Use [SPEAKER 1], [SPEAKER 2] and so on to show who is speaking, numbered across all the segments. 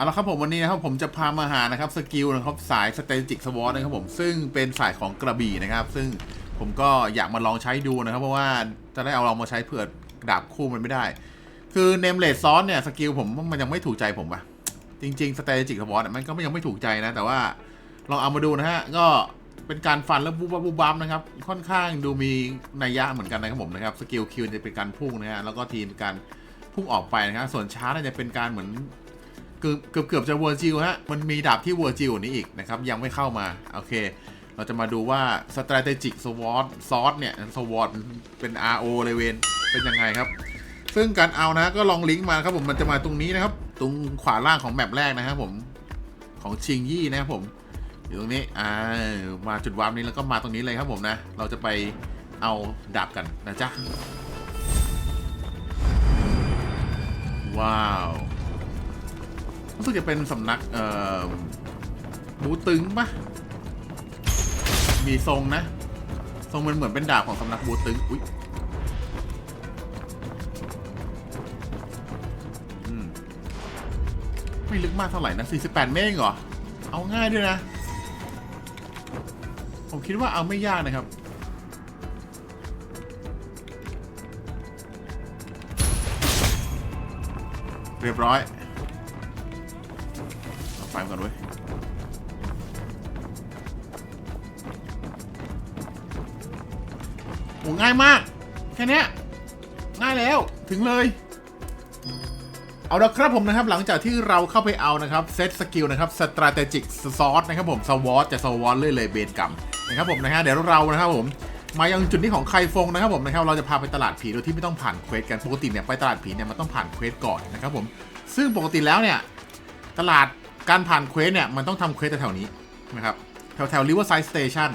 [SPEAKER 1] เอาละครับผมวันนี้นะครับผมจะพามาหานะครับสกิลนะครับสาย strategic sword นะครับผมซึ่งเป็นสายของกระบี่นะครับ ซึ่งผมก็อยากมาลองใช้ดูนะครับ เพราะว่าจะได้เอาลองมาใช้เผื่อดาบคู่มันไม่ได้ คือ name rate ซ้อนเนี่ยสกิลผมมันยังไม่ถูกใจผมอะจริงๆ strategic sword นี่มันก็ยังไม่ถูกใจนะ แต่ว่าลองเอามาดูนะฮะก็เป็นการฟันแล้วบูบบูบัมนะครับค่อนข้างดูมีนัยยะเหมือนกันนะครับผมนะครับสกิลคิวจะเป็นการพุ่งนะฮะแล้วก็ทีมการพุ่งออกไปนะครับส่วนชาร์จจะเป็นการเหมือน เกือบเกือบเกือบจะเวอร์จิลฮะ มันมีดาบที่เวอร์จิลนี้อีกนะครับ ยังไม่เข้ามา โอเค เราจะมาดูว่า strategic sword sword เนี่ย sword เป็น RO เลยเวนเป็นยังไงครับ ซึ่งการเอานะก็ลองลิงก์มาครับผมมันจะมาตรงนี้นะครับ ตรงขวาล่างของแมปแรกนะครับผมของชิงยี่นะครับผมอยู่ตรงนี้อ่ามาจุดวาร์ปนี้แล้วก็มาตรงนี้เลยครับผมนะ เราจะไปเอาดาบกันนะจ๊ะ ว้าว รู้สึกจะเป็นสำนักเอ่อบูตึงปะมีทรงนะ ทรงมันเหมือนเป็นดาบของสำนักบูตึงอุ้ยไม่ลึกมากเท่าไหร่นะ 48 เมตรเองเหรอ เอาง่ายด้วยนะ ผมคิดว่าเอาไม่ยากนะครับเรียบร้อย ก่อนเว้ยโอ้ง่ายมาก แค่นี้ง่ายแล้วถึงเลย เอาละครับผมนะครับ หลังจากที่เราเข้าไปเอานะครับเซตสกิลนะครับ strategic sword นะครับผม sword จะ sword เลยเลยเบนกรรมนะครับผมนะฮะเดี๋ยวเรานะครับผมมายังจุดนี้ของใครฟงนะครับผมนะครับเราจะพาไปตลาดผีโดยที่ไม่ต้องผ่านเควสกันปกติเนี่ยไปตลาดผีเนี่ยมันต้องผ่านเควสก่อนนะครับผมซึ่งปกติแล้วเนี่ยตลาด การผ่านเควสเนี่ยมันต้องทำเควสแถวๆนี้นะครับแถวแถวริเวอร์ไซด์สเตชัน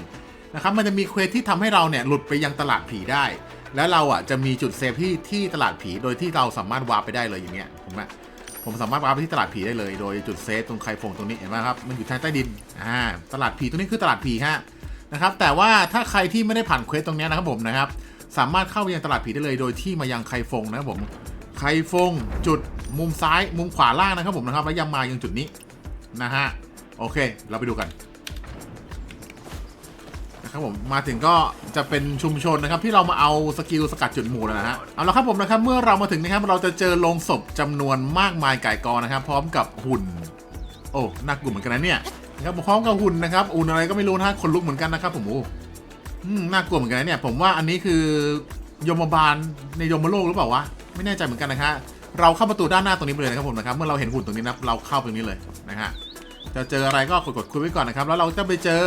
[SPEAKER 1] นะครับมันจะมีเควสที่ทำให้เราเนี่ยหลุดไปยังตลาดผีได้ แล้วเราอะจะมีจุดเซฟที่ที่ตลาดผีโดยที่เราสามารถวาร์ปไปได้เลยอย่างเงี้ยผมว่าผมสามารถวาร์ปไปที่ตลาดผีได้เลย โดยจุดเซฟตรงไคฟงตรงนี้เห็นไหมครับมันอยู่ทางใต้ดินอ่าตลาดผีตรงนี้คือตลาดผีฮะนะครับแต่ว่าถ้าใครที่ไม่ได้ผ่านเควสตรงนี้นะครับผมนะครับสามารถเข้าไปยังตลาดผีได้เลย โดยที่มายังไคฟงนะครับผมไคฟงจุดมุมซ้ายมุมขวาล่างนะครับผมนะครับแล้วยังมายังจุดนี้ นะฮะ โอเค เราไปดูกันนะครับผมมาถึงก็จะเป็นชุมชนนะครับที่เรามาเอาสกิลสกัดจุดหมู่แล้วนะฮะเอาละครับผมนะครับเมื่อเรามาถึงนะครับเราจะเจอโลงศพจำนวนมากมายไก่กองนะครับ พร้อมกับหุ่น โอ้น่ากลัวเหมือนกันนะเนี่ยนะครับพร้อมกับหุ่นนะครับอุ่นอะไรก็ไม่รู้นะคนลุกเหมือนกันนะครับผมโอ้อืมน่ากลัวเหมือนกันนะเนี่ย ผมว่าอันนี้คือยมบาลในยมโลกหรือเปล่าวะไม่แน่ใจเหมือนกันนะฮะเราเข้าประตูด้านหน้าตรงนี้ไปเลยนะครับผมนะครับเมื่อเราเห็นหุ่นตรงนี้นะเราเข้าตรงนี้เลยนะฮะ จะเจออะไรก็กดกดคุยไว้ก่อนนะครับ แล้วเราจะไปเจอ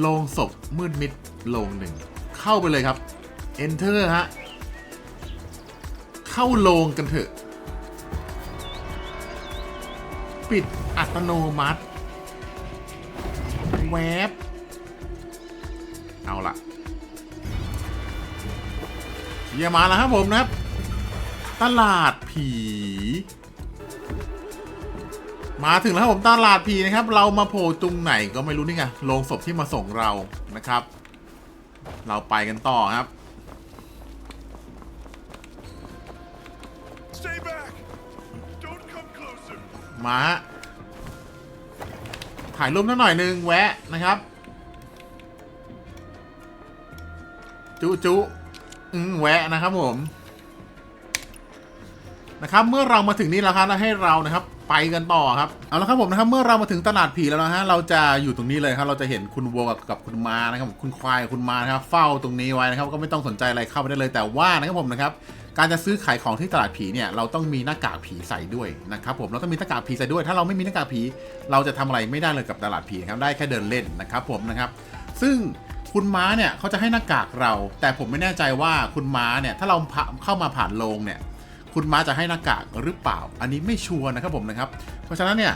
[SPEAKER 1] โลงศพมืดมิดโลงหนึ่ง เข้าไปเลยครับ enter ฮะ เข้าโลงกันเถอะ ปิดอัตโนมัติ แวบ เอาละเยี่ยมมาแล้วครับผมนะครับ ตลาดผี มาถึงแล้วครับผมตลาดผีนะครับ เรามาโผล่ตรงไหนก็ไม่รู้นี่ไงโรงศพที่มาส่งเรานะครับ เราไปกันต่อครับ
[SPEAKER 2] Stay back! Don't come closer!
[SPEAKER 1] มาฮะถ่ายรูปนิดหน่อยหนึงแวะนะครับ จุจุอืมแวะนะครับผมนะครับ เมื่อเรามาถึงนี่แล้วครับแล้วให้เรานะครับ ไปกันต่อครับ เอาละครับผมนะครับ เมื่อเรามาถึงตลาดผีแล้วนะฮะ เราจะอยู่ตรงนี้เลยครับ เราจะเห็นคุณวัวกับกับคุณมานะครับ คุณควายคุณมานะครับ เฝ้าตรงนี้ไว้นะครับ ก็ไม่ต้องสนใจอะไรเข้าไปได้เลย แต่ว่านะครับผมนะครับ การจะซื้อขายของที่ตลาดผีเนี่ย เราต้องมีหน้ากากผีใส่ด้วยนะครับผม เราต้องมีหน้ากากผีใส่ด้วย ถ้าเราไม่มีหน้ากากผี เราจะทำอะไรไม่ได้เลยกับตลาดผีครับ ได้แค่เดินเล่นนะครับผมนะครับ ซึ่งคุณม้าเนี่ยเขาจะให้หน้ากากเรา แต่ผมไม่แน่ใจว่าคุณม้าเนี่ย ถ้าเราเข้ามาผ่านโรงเนี่ย คุณม้าจะให้หน้ากากหรือเปล่า อันนี้ไม่ชัวร์นะครับผมนะครับ เพราะฉะนั้นเนี่ย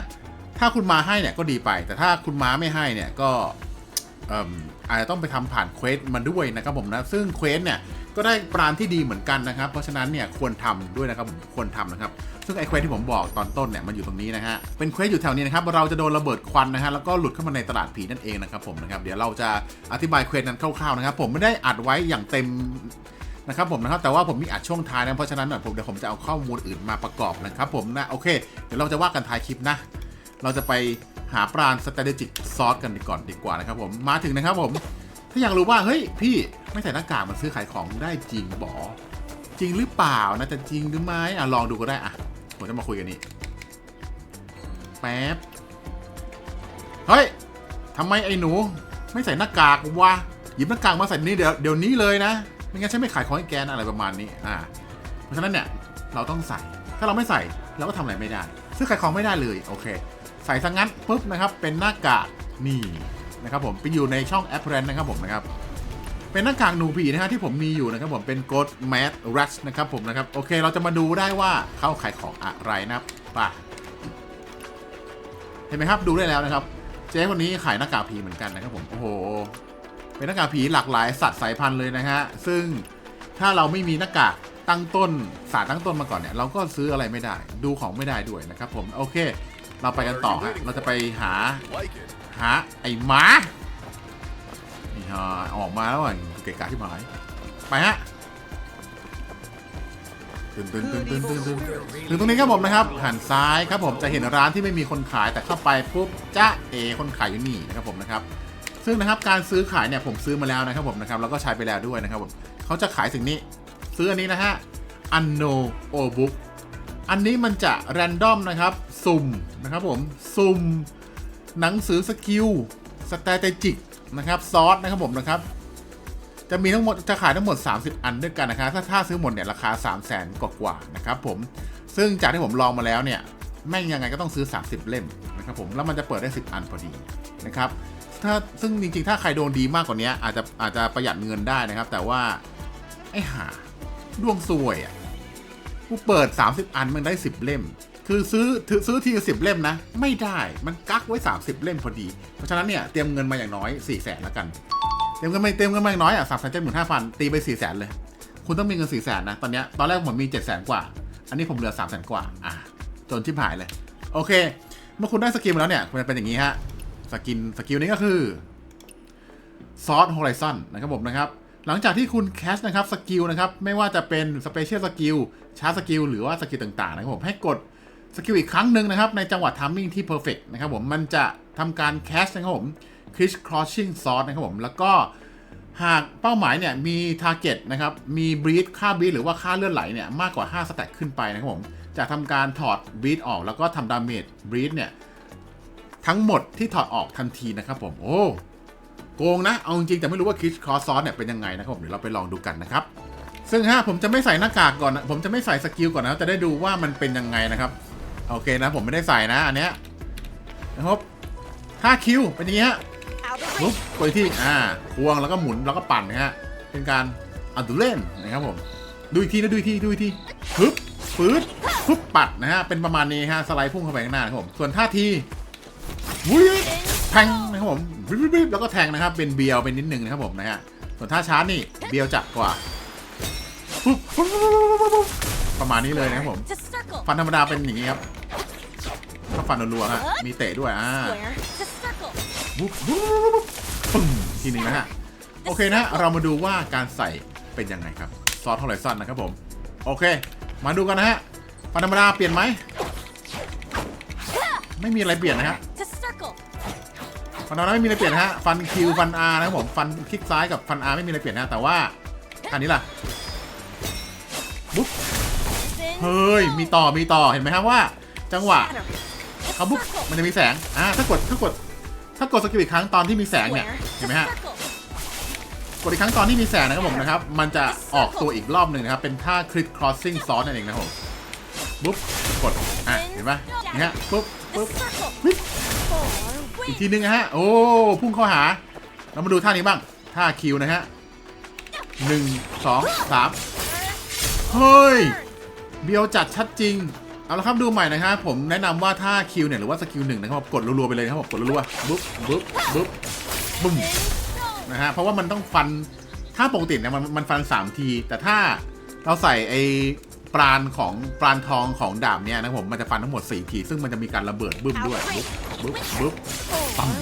[SPEAKER 1] ถ้าคุณมาให้เนี่ยก็ดีไป แต่ถ้าคุณม้าไม่ให้เนี่ยก็เอิ่มอาจจะต้องไปทำผ่านเควสมาด้วยนะครับผมนะซึ่งเควสเนี่ยก็ได้ปราณที่ดีเหมือนกันนะครับ เพราะฉะนั้นเนี่ยควรทำด้วยนะครับผมควรทำนะครับ ซึ่งไอ้เควสที่ผมบอกตอนต้นเนี่ยมันอยู่ตรงนี้นะฮะเป็นเควสอยู่แถวนี้นะครับเราจะโดนระเบิดควันนะฮะแล้วก็หลุดเข้ามาในตลาดผีนั่นเองนะครับผมนะครับเดี๋ยวเราจะอธิบายเควสนั้นคร่าวๆนะครับ ผมไม่ได้อัดไว้อย่างเต็ม นะครับผมนะครับแต่ว่าผมมีอัดช่วงท้ายนะเพราะฉะนั้นเนี่ยผมเดี๋ยวผมจะเอาข้อมูลอื่นมาประกอบนะครับผมนะโอเค เดี๋ยวเราจะว่ากันท้ายคลิปนะ เราจะไปหาปราณ strategic sauce กันก่อนดีกว่านะครับผมมาถึงนะครับผมถ้าอยากรู้ว่าเฮ้ยพี่ไม่ใส่หน้ากากมันซื้อขายของได้จริงบอจริงหรือเปล่านะจะจริงหรือไม่อะลองดูก็ได้อะผมจะมาคุยกันนี่แป๊บเฮ้ยทำไมไอ้หนู ไม่ใส่หน้ากากวะหยิบหน้ากากมาใส่นี่เดี๋ยวเดี๋ยวนี้เลยนะ ไม่งั้นฉันไม่ขายของให้แกนะอะไรประมาณนี้อ่าเพราะฉะนั้นเนี่ยเราต้องใส่ ถ้าเราไม่ใส่เราก็ทำอะไรไม่ได้ ซื้อขายของไม่ได้เลยโอเค ใส่ซะงั้นปุ๊บนะครับเป็นหน้ากากนี่นะครับผมไปอยู่ในช่องแอปเรนนะครับผมนะครับเป็นหน้ากากหนูผีนะฮะที่ผมมีอยู่นะครับผมเป็น Ghost Mask Rush นะครับผมนะครับโอเค เราจะมาดูได้ว่าเขาขายของอะไรนะป่ะเห็นไหมครับดูได้แล้วนะครับ เจ๊คนนี้ขายหน้ากากผีเหมือนกันนะครับผมโอ้โห เป็นหน้ากากผีหลากหลายสัตว์สายพันธุ์เลยนะฮะ ซึ่งถ้าเราไม่มีหน้ากากตั้งต้นสารตั้งต้นมาก่อนเนี่ย เราก็ซื้ออะไรไม่ได้ ดูของไม่ได้ด้วยนะครับผมโอเค เราไปกันต่อฮะเราจะไปหาหาไอ้หมานี่ฮะออกมาแล้วอะเกะกะที่หมายไปฮะตึนตึนตึนตึนตึนตึนถึงตรงนี้ครับผมนะครับหันซ้ายครับผมจะเห็นร้านที่ไม่มีคนขายแต่เข้าไปปุ๊บจ้าเอคนขายอยู่นี่นะครับผมนะครับ ซึ่งนะครับการซื้อขายเนี่ยผมซื้อมาแล้วนะครับผมนะครับแล้วก็ใช้ไปแล้วด้วยนะครับผมเขาจะขายสิ่งนี้ ซื้ออันนี้นะฮะ Anno O Book อันนี้มันจะแรนดอมนะครับ สุ่มนะครับผม สุ่ม หนังสือสกิลสแตตจิกนะครับซอสนะครับผมนะครับ จะมีทั้งหมดจะขายทั้งหมด 30 อันด้วยกันนะครับถ้าถ้าซื้อหมดเนี่ยราคา 3 0 0แสนกว่าๆนะครับผมซึ่งจากที่ผมลองมาแล้วเนี่ย แม่งยังไงก็ต้องซื้อ 30 เล่มนะครับผมแล้วมันจะเปิดได้ 10 อันพอดีนะครับถ้าซึ่งจริงๆ ถ้าใครโดนดีมากกว่านี้อาจจะอาจจะประหยัดเงินได้นะครับ แต่ว่า ไอ้ห่าดวงซวยอะกูเปิด 30 อันมันได้ 10 เล่ม คือซื้อถือซื้อทีสิบเล่มนะ ไม่ได้มันกักไว้ 30 เล่มพอดี เพราะฉะนั้นเนี่ยเตรียมเงินมาอย่างน้อย4ี่แสนแล้วกันเตรียมเงินมาเตรียมเงินมาอย่างน้อยอะสามแสนเจ็ดหมื่นห้าพันตีไปสี่แสนเลย คุณต้องมีเงินสี่แสนนะตอนเนี้ยตอนแรกผมมีเจ็ดแสนกว่า อันนี้ผมเหลือสามแสนกว่าอะ จนชิบหายเลย โอเค เมื่อคุณได้สกิลมาแล้วเนี่ยมันจะเป็นอย่างนี้ฮะสกินสกิลนี้ก็คือซอสโฮ r ิซอนนะครับผมนะครับ หลังจากที่คุณแคชนะครับสกิลนะครับไม่ว่าจะเป็นสเปเชียลสกิลชาร์จสกิลหรือว่าสกิลต่างๆนะครับผมให้กดสกิลอีกครั้งหนึ่งนะครับ ในจังหวะทัมมิ่งที่เพอร์เฟกนะครับผมมันจะทำการแคชนะครับผมคริสครอชชิ่งซอสนะครับผมแล้วก็หากเป้าหมายเนี่ยมีทาร์เก็ตนะครับมีบรีดค่าบรีดหรือว่าค่าเลือดไหลเนี่ยมากกว่า 5 สแต็กขึ้นไปนะครับผม จะทำการถอดบรีดออกแล้วก็ทำดาเมจบรีดเนี่ยทั้งหมดที่ถอดออกทันทีนะครับผมโอ้โกงนะ เอาจริงๆแต่ไม่รู้ว่าคิชคอร์ซอสเนี่ยเป็นยังไงนะครับผมเดี๋ยวเราไปลองดูกันนะครับ ซึ่งฮะผมจะไม่ใส่หน้ากากก่อนนะผมจะไม่ใส่สกิลก่อนนะจะได้ดูว่ามันเป็นยังไงนะครับโอเคนะผมไม่ได้ใส่นะอันเนี้ยนะครับถ้าคิวเป็นอย่างนี้ฮะ
[SPEAKER 3] Out of
[SPEAKER 1] ปุ๊บ
[SPEAKER 3] reach.
[SPEAKER 1] ไปที่อ่าควงแล้วก็หมุนแล้วก็ปั่นนะฮะเป็นการอัดดุเล่นนะครับผมดูอีกทีนะดูอีกทีดูอีกทีปึ๊บ ปื๊ดปึ๊บปัดนะฮะ เป็นประมาณนี้ฮะ สไลด์พุ่งเข้าไปข้างหน้านะครับผม ส่วนท่าทีวุ้ยแทงนะครับผมวิบวิบวิบแล้วก็แทงนะครับ เป็นเบียวเป็นนิดนึงนะครับผมนะฮะ ส่วนท่าชาร์จนี่เบียวจัดกว่าปุ๊บปุ๊บปุ๊บปุ๊บปุ๊บปุ๊บประมาณนี้เลยนะครับผม
[SPEAKER 3] To circle.
[SPEAKER 1] ฟันธรรมดาเป็นอย่างนี้ครับก็ฟันรัวๆฮะ มีเตะด้วยอ่า
[SPEAKER 3] Square. To circle.
[SPEAKER 1] ปุ๊บปุ๊บปุ๊บปุ๊บปึ้งทีนึงนะฮะ โอเคนะ เรามาดูว่าการใส่เป็นยังไงครับ ซอสเท่าไหร่สั้นนะครับผม โอเค มาดูกันนะฮะฟันธรรมดาเปลี่ยนไหม ไม่มีอะไรเปลี่ยนนะฮะฟันเราไม่มีอะไรเปลี่ยนฮะ ฟันคิวฟันอาร์นะครับผม ฟันคลิกซ้ายกับฟันอาร์ไม่มีอะไรเปลี่ยนนะ แต่ว่า อันนี้ล่ะบุ๊บเฮ้ย มีต่อ มีต่อ เห็นไหมครับว่า จังหวะเขาบุ๊บมันจะมีแสง อ่า ถ้ากด ถ้ากด ถ้ากดสกิลอีกครั้งตอนที่มีแสงเนี่ย เห็นไหมฮะ กดอีกครั้งตอนที่มีแสงนะครับผมนะครับ มันจะออกตัวอีกรอบหนึ่งนะครับ เป็นท่าคลิก crossing ซ้อสนั่นเองนะครับผมบุ๊บกดอะเห็นไหมนี่ฮะปุ๊บปุ๊บ
[SPEAKER 3] circle.
[SPEAKER 1] วิบอีกทีนึงนะฮะ โอ้พุ่งเข้าหา เรามาดูท่านี้บ้าง ท่าคิวนะฮะหนึ่งสองสามเฮ้ย เบียวจัดชัดจริง เอาละครับดูใหม่นะครับผมแนะนำว่าถ้าคิวเนี่ยหรือว่าสกิลหนึ่งนะครับกดรัวๆไปเลยนะครับผมกดรัวๆบุ๊บบุ๊บบุ๊บบุ้ม นะฮะ เพราะว่ามันต้องฟัน ถ้าปกติเนี่ยมันมันฟัน 3 ที แต่ถ้าเราใส่ไอ้ปราณของปราณทองของดาบเนี่ยนะครับผมมันจะฟันทั้งหมด 4 ที ซึ่งมันจะมีการระเบิดบึ้มด้วยบุ๊บบุ๊บบุ๊บ
[SPEAKER 3] Four. Win.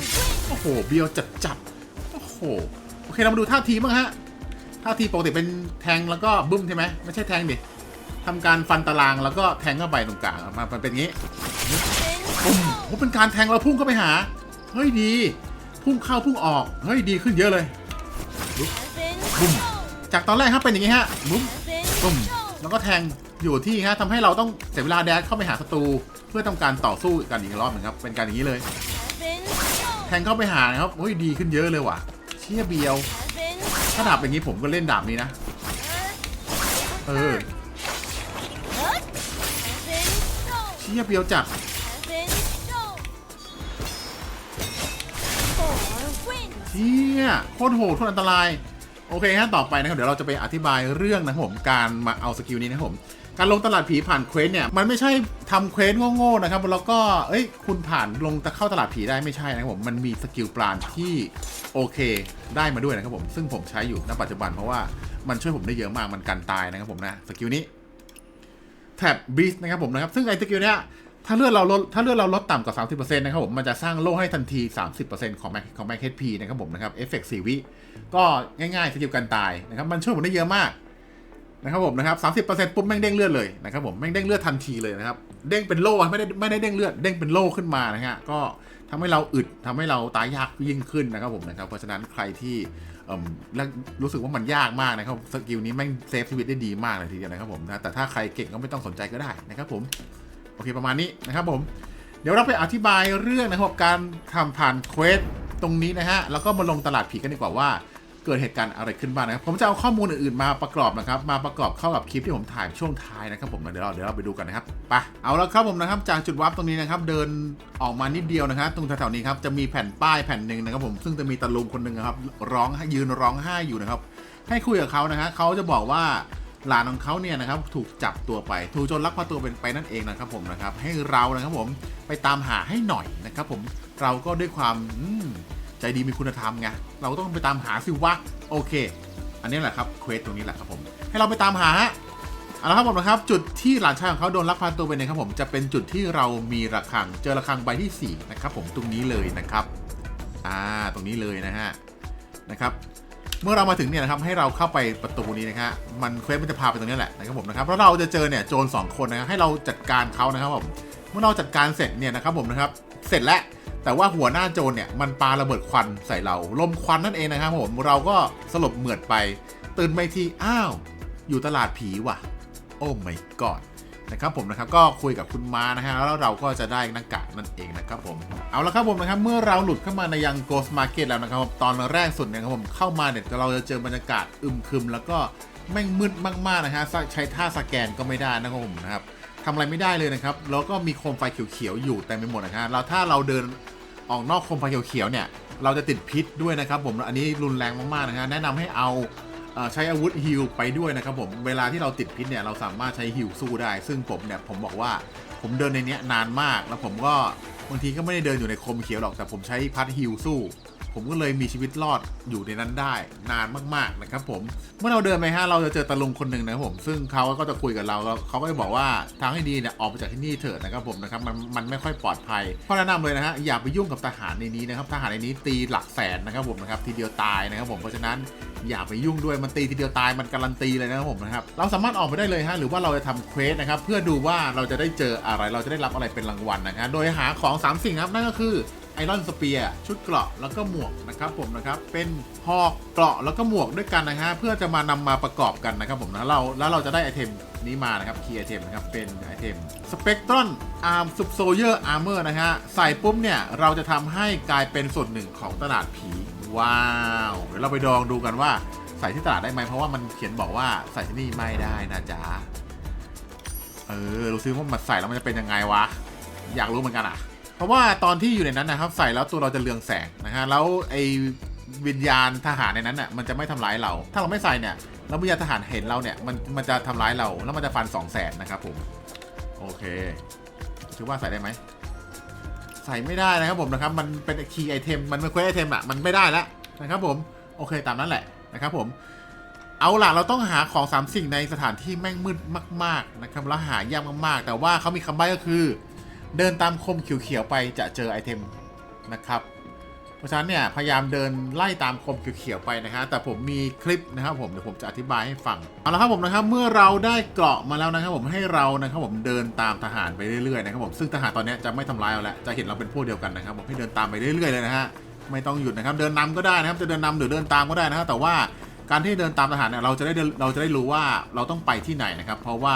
[SPEAKER 1] โอ้โหเบียวจัดจัดๆโอ้โหโอเคเรามาดูท่าทีบ้างฮะท่ท่าทีปกติเป็นแทงแล้วก็บึ้มใช่ไหมไม่ใช่แทงดิทำการฟันตารางแล้วก็แทงเข้าไปตรงกลางมามันเป็นอย่างนี้
[SPEAKER 3] Spin
[SPEAKER 1] ปุ้ม
[SPEAKER 3] zone.
[SPEAKER 1] โอ้เป็นการแทงเราพุ่งเข้าไปหาเฮ้ยดี พุ่งเข้าพุ่งออก เฮ้ยดีขึ้นเยอะเลย
[SPEAKER 3] Spin
[SPEAKER 1] Boom.
[SPEAKER 3] zone.
[SPEAKER 1] จากตอนแรกครับเป็นอย่างนี้ฮะบุ้ม
[SPEAKER 3] Spin
[SPEAKER 1] ปุ้ม
[SPEAKER 3] zone.
[SPEAKER 1] แล้วก็แทงอยู่ที่ฮะทำให้เราต้องเสียเวลาแดดเข้าไปหาศัตรูเพื่อทำการต่อสู้กันอีกรอบหนึงครับเป็นการอย่างนี้เลย
[SPEAKER 3] Spin zone.
[SPEAKER 1] แทงเข้าไปหานะครับเฮ้ยดีขึ้นเยอะเลยว่ะ เชี่ยเบียว
[SPEAKER 3] Spin
[SPEAKER 1] ถ้าดาบอย่างนี้ผมก็เล่นดาบนี้นะเออ
[SPEAKER 3] Huh? Spin zone.
[SPEAKER 1] เชี่ยเบียวจัด ชี่ยโคตรโหดโคตรอันตราย โอเคฮะต่อไปนะครับ เดี๋ยวเราจะไปอธิบายเรื่องนะครับผมการมาเอาสกิลนี้นะครับผมการลงตลาดผีผ่านเควสเนี่ยมันไม่ใช่ทำเควสโง่ๆนะครับแล้วก็เอ้ยคุณผ่านลงเข้าตลาดผีได้ไม่ใช่นะครับผมมันมีสกิลปราณที่โอเค ได้มาด้วยนะครับผมซึ่งผมใช้อยู่ณปัจจุบันเพราะว่ามันช่วยผมได้เยอะมากมันกันตายนะครับผมนะสกิลนี้แท็บบีสนะครับผมนะครับซึ่งไอ้สกิลเนี้ย ถ้าเลือดเราลดถ้าเลือดเราลดต่ำกว่า 30%นะครับผมมันจะสร้างโล่ให้ทันที 30%ของแม็กของแม็กเฮดพีนะครับผมนะครับเอฟเฟกต์4วิ ก็ง่ายๆสกิลกันตายนะครับมันช่วยผมได้เยอะมากนะครับผมนะครับ30%ปุ๊บแม่งเด้งเลือดเลยนะครับผมแม่งเด้งเลือดทันทีเลยนะครับเด้งเป็นโล่อะไม่ได้ไม่ได้เด้งเลือดเด้งเป็นโล่ขึ้นมานะฮะก็ทำให้เราอึดทำให้เราตายยากยิ่งขึ้นนะครับผมนะครับเพราะฉะนั้นใครที่เอิ่มแล้วรู้สึกว่ามันยากมากนะครับสกิลนี้แม่งเซฟชีวิตได้ดีมากเลยทีเดียวนะครับผมนะแต่ถ้าใครเก่งก็ไม่ต้องสนใจก็ได้นะครับผม โอเคประมาณนี้นะครับผม เดี๋ยวเราไปอธิบายเรื่องนะครับการทำผ่านเควสตรงนี้นะฮะ แล้วก็มาลงตลาดผีกันดีกว่าว่าเกิดเหตุการณ์อะไรขึ้นบ้างนะครับ ผมจะเอาข้อมูลอื่นๆมาประกอบนะครับ มาประกอบเข้ากับคลิปที่ผมถ่ายช่วงท้ายนะครับผมเดี๋ยวเราเดี๋ยวเราไปดูกันนะครับไปเอาแล้วครับผมนะครับจากจุดวับตรงนี้นะครับ เดินออกมานิดเดียวนะครับตรงแถวๆนี้ครับจะมีแผ่นป้ายแผ่นหนึ่งนะครับ ผมซึ่งจะมีตะลุงคนหนึ่งครับ ร้องยืนร้องไห้อยู่นะครับ ให้คุยกับเขานะฮะเขาจะบอกว่า หลานของเขาเนี่ยนะครับถูกจับตัวไป ถูกโจรลักพาตัวเป็นไปนั่นเองนะครับผมนะครับ ให้เรานะครับผมไปตามหาให้หน่อยนะครับผมเราก็ด้วยความใจดีมีคุณธรรมไงเราก็ต้องไปตามหาสิวะโอเค อันนี้แหละครับเควสตรงนี้แหละครับผม ให้เราไปตามหาฮะเอาละครับผมนะครับจุดที่หลานชายของเขาโดนลักพาตัวไปเนี่ยครับผมจะเป็นจุดที่เรามีระฆังเจอระฆังใบที่สี่นะครับผมตรงนี้เลยนะครับอ่าตรงนี้เลยนะฮะนะครับ เมื่อเรามาถึงเนี่ยนะครับให้เราเข้าไปประตูนี้นะฮะมันเควสมันจะพาไปตรงนี้แหละนะครับผมนะครับแล้วเราจะเจอเนี่ยโจรสองคนนะครับให้เราจัดการเขานะครับผมเมื่อเราจัดการเสร็จเนี่ยนะครับผมนะครับเสร็จแล้วแต่ว่าหัวหน้าโจรเนี่ยมันปาระเบิดควันใส่เราลมควันนั่นเองนะครับผมเราก็สลบเหมือดไป ตื่นไปทีอ้าว อยู่ตลาดผีว่ะ โอ้ my god นะครับผมนะครับก็คุยกับคุณมานะฮะแล้วเราก็จะได้หน้ากากนั่นเองนะครับผมเอาละครับผมนะครับเมื่อเราหลุดเข้ามาในยัง Ghost Market แล้วนะครับตอนแรกสุดเนะครับผมเข้ามาเนี่ยเราจะเจอบรรยากาศอึมครึม แล้วก็แม่งมืดมากๆนะฮะใช้ท่าสแกนก็ไม่ได้นะครับผมนะครับทำอะไรไม่ได้เลยนะครับแล้วก็มีโคมไฟเขียวๆอยู่เต็มไปหมดนะฮะเราถ้าเราเดินออกนอกโคมไฟเขียวๆเนี่ยเราจะติดพิษด้วยนะครับผมอันนี้รุนแรงมากๆนะฮะแนะนำให้เอา ใช้อาวุธฮิลไปด้วยนะครับผม เวลาที่เราติดพิษเนี่ยเราสามารถใช้ฮิลสู้ได้ ซึ่งผมเนี่ยผมบอกว่าผมเดินในเนี้ยนานมาก แล้วผมก็บางทีก็ไม่ได้เดินอยู่ในคมเขียวหรอกแต่ผมใช้พัดฮิลสู้ ผมก็เลยมีชีวิตรอดอยู่ในนั้นได้นานมากๆนะครับผมเมื่อเราเดินไปฮะเราจะเจอตาลุงคนหนึ่งนะครับผม ซึ่งเขาก็จะคุยกับเราแล้วเขาก็จะบอกว่าทางให้ดีเนี่ยออกไปจากที่นี่เถอะนะครับผมนะครับมันมันไม่ค่อยปลอดภัยข้อแนะนำเลยนะฮะอย่าไปยุ่งกับทหารในนี้นะครับทหารในนี้ตีหลักแสนนะครับผมนะครับทีเดียวตายนะครับผมเพราะฉะนั้นอย่าไปยุ่งด้วยมันตีทีเดียวตายมันการันตีเลยนะครับผมนะครับเราสามารถออกไปได้เลยฮะหรือว่าเราจะทำเควสนะครับเพื่อดูว่าเราจะได้เจออะไรเราจะได้รับอะไรเป็นรางวัลนะฮะโดยหาของ 3 สิ่งครับนั่นก็คือ ไอรอนสเปียร์ชุดเกราะแล้วก็หมวกนะครับผมนะครับเป็นหอกเกราะแล้วก็หมวกด้วยกันนะฮะเพื่อจะมานำมาประกอบกันนะครับผมนะเราแล้วเราจะได้ไอเทมนี้มานะครับคีย์ไอเทมนะครับเป็นไอเทมสเปกตรอนอาร์มซุปโซเยอร์อาร์เมอร์นะฮะใส่ปุ๊บเนี่ยเราจะทำให้กลายเป็นส่วนหนึ่งของตลาดผีว้าวเดี๋ยวเราไปลองดูกันว่าใส่ที่ตลาดได้ไหมเพราะว่ามันเขียนบอกว่าใส่ที่นี่ไม่ได้นะจ๊ะเออรู้ซิว่ามันใส่แล้วมันจะเป็นยังไงวะ อยากรู้เหมือนกันอะ เพราะว่าตอนที่อยู่ในนั้นนะครับ ใส่แล้วตัวเราจะเรืองแสงนะฮะแล้วไอ้วิญญาณทหารในนั้นน่ะมันจะไม่ทำร้ายเรา ถ้าเราไม่ใส่เนี่ยแล้ววิญญาณทหารเห็นเราเนี่ยมันมันจะทำร้ายเราแล้วมันจะฟัน2 0 0แสนนะครับผมโอเคคิดว่าใส่ได้ไหมใส่ไม่ได้นะครับผมนะครับ มันเป็นคีย์ไอเทมมันเป็นเควสไอเทมอะมันไม่ได้แล้วนะครับผมโอเคตามนั้นแหละนะครับผมเอาล่ะเราต้องหาของสามสิ่งในสถานที่แม่งมืดมาก ๆ นะครับแล้วหายากมากๆ แต่ว่าเขามีคำใบ้ก็คือ เดินตามคมเขียวๆไปจะเจอไอเทมนะครับ เพราะฉะนั้นเนี่ยพยายามเดินไล่ตามคมเขียวๆไปนะฮะแต่ผมมีคลิปนะครับผมเดี๋ยวผมจะอธิบายให้ฟังเอาละครับผมนะครับเมื่อเราได้เกราะมาแล้วนะครับผมให้เรานะครับผมเดินตามทหารไปเรื่อยๆนะครับผมซึ่งทหารตอนนี้จะไม่ทำร้ายเราแล้วจะเห็นเราเป็นพวกเดียวกันนะครับผมให้เดินตามไปเรื่อยๆเลยนะฮะไม่ต้องหยุดนะครับ เดินนำก็ได้นะครับ จะเดินนำหรือเดินตามก็ได้นะครับแต่ว่าการที่เดินตามทหารเนี่ยเราจะได้เราจะได้รู้ว่าเราต้องไปที่ไหนนะครับ เพราะว่า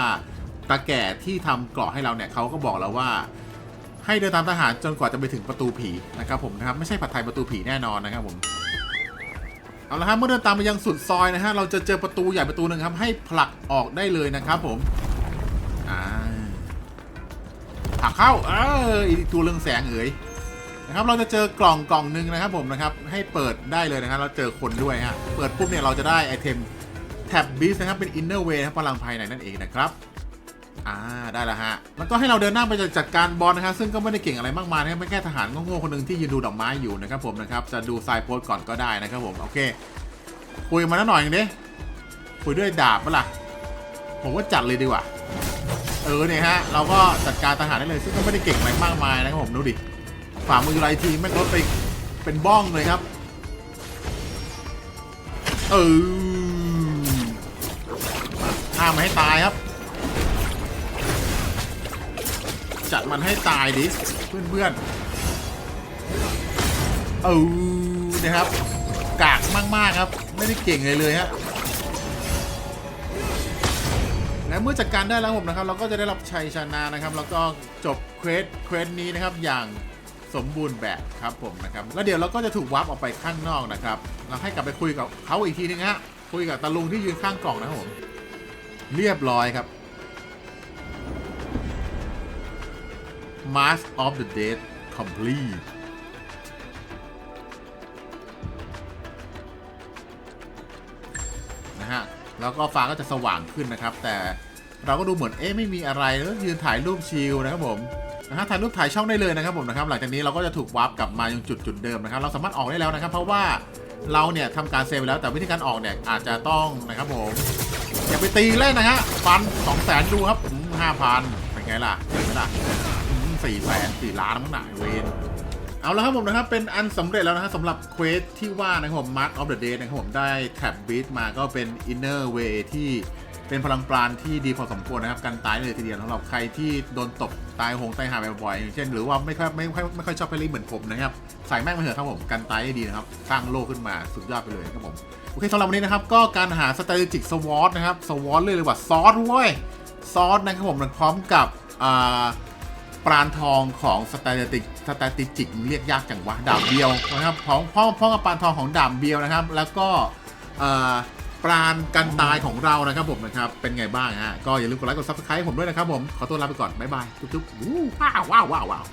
[SPEAKER 1] ตาแก่ที่ทำเกราะให้เราเนี่ยเขาก็บอกเราว่า ให้เดินตามทหารจนกว่าจะไปถึงประตูผีนะครับผมนะครับไม่ใช่ผัดไทยประตูผีแน่นอนนะครับผมเอาละครับเมื่อเดินตามไปยังสุดซอยนะฮะเราจะเจอประตูใหญ่ประตูหนึ่งครับ ให้ผลักออกได้เลยนะครับผมผลักเข้าเอออีกตัวเรืองแสงเอ๋ยนะครับเราจะเจอกล่องกล่องหนึ่งนะครับผมนะครับให้เปิดได้เลยนะครับเราเจอคนด้วยฮะเปิดปุ๊บเนี่ยเราจะได้ไอเทมแท็บบิสนะครับเป็นอินเนอร์เวย์พลังภายในนั่นเองนะครับ อ่าได้แล้วฮะแล้วก็ให้เราเดินหน้าไปจัดการบอลนะครับซึ่งก็ไม่ได้เก่งอะไรมากมายนะครับไม่แค่ทหารโง่ๆคนหนึ่งที่ยืนดูดอกไม้อยู่นะครับผมนะครับจะดูไซายโพสก่อนก็ได้นะครับผมโอเค คุยมาแล้วหน่อยนึงดิคุยด้วยดาบปะล่ะผมว่าจัดเลยดีกว่าเออเนี่ยฮะเราก็จัดการทหารได้เลย ซึ่งก็ไม่ได้เก่งอะไรมากมายนะครับผมดูดิฝ่ามือไรทีแม่งลดไปเป็นบ้องเลยครับเออห้ามไม่ให้ตายครับ จัดมันให้ตายดิเพื่อนๆเออนะครับ กากมาก ๆ ครับ ไม่ได้เก่งเลยเลยฮะและเมื่อจัดการได้แล้วผมนะครับ เราก็จะได้รับชัยชนะนะครับ แล้วก็จบเควสเควสนี้นะครับอย่างสมบูรณ์แบบครับผมนะครับแล้วเดี๋ยวเราก็จะถูกวาร์ปออกไปข้างนอกนะครับ เราให้กลับไปคุยกับเขาอีกทีนึงฮะคุยกับตาลุงที่ยืนข้างกล่องนะครับผมเรียบร้อยครับ Mask of the Dead complete นะฮะ แล้วก็ฟ้าก็จะสว่างขึ้นนะครับ แต่เราก็ดูเหมือนเอ๊ะไม่มีอะไรแล้วยืนถ่ายรูปชิลนะครับผมนะฮะถ่ายรูปถ่ายช่องได้เลยนะครับผมนะครับ หลังจากนี้เราก็จะถูกวาร์ปกลับมายังจุดจุดเดิมนะครับ เราสามารถออกได้แล้วนะครับ เพราะว่าเราเนี่ยทำการเซฟไปแล้วแต่วิธีการออกเนี่ยอาจจะต้องนะครับผมอย่าไปตีเล่นนะฮะฟันสองแสนดูครับห้าพันเป็นไงล่ะเห็นไหมล่ะ สี่แสนสี่ล้านมั้งหนาเวนเอาแล้วครับผมนะครับ เป็นอันสำเร็จแล้วนะฮะสำหรับเควสที่ว่านะครับผม Mark of the Dead นะครับผมได้แท็บบีทมาก็เป็น Inner Way ที่เป็นพลังปราณที่ดีพอสมควรนะครับกันตายเลยทีเดียวสำหรับใครที่โดนตบตายหงตายหาบ่อยๆอย่างเช่น หรือว่าไม่ค่อยไม่ค่อยไม่ค่อยชอบไปเล่นเหมือนผมนะครับใส่แม่งมาเถอะครับผมกันตายได้ดีนะครับสร้างโลกขึ้นมาสุดยอดไปเลยครับผมโอเคสำหรับวันนี้นะครับก็การหา strategic SWOT นะครับ SWOT เลยเลยว่าซอสเว้ยซอสนะครับผมพร้อมกับอ่า ปราณทองของสแตติกสแตติจิกเรียกยากจังวะดาบเบียวนะครับของพร้อพร้อกับปราณทองของดาบเบียวนะครับ แล้วก็อ่าปราณกันตายของเรานะครับผมนะครับ เป็นไงบ้างฮะก็อย่าลืมกดไลค์กดซับสไครต์ผมด้วยนะครับผม ขอตัวลาไปก่อน บ๊ายบายจุ๊บๆวู้ว้าวว้าวว้าว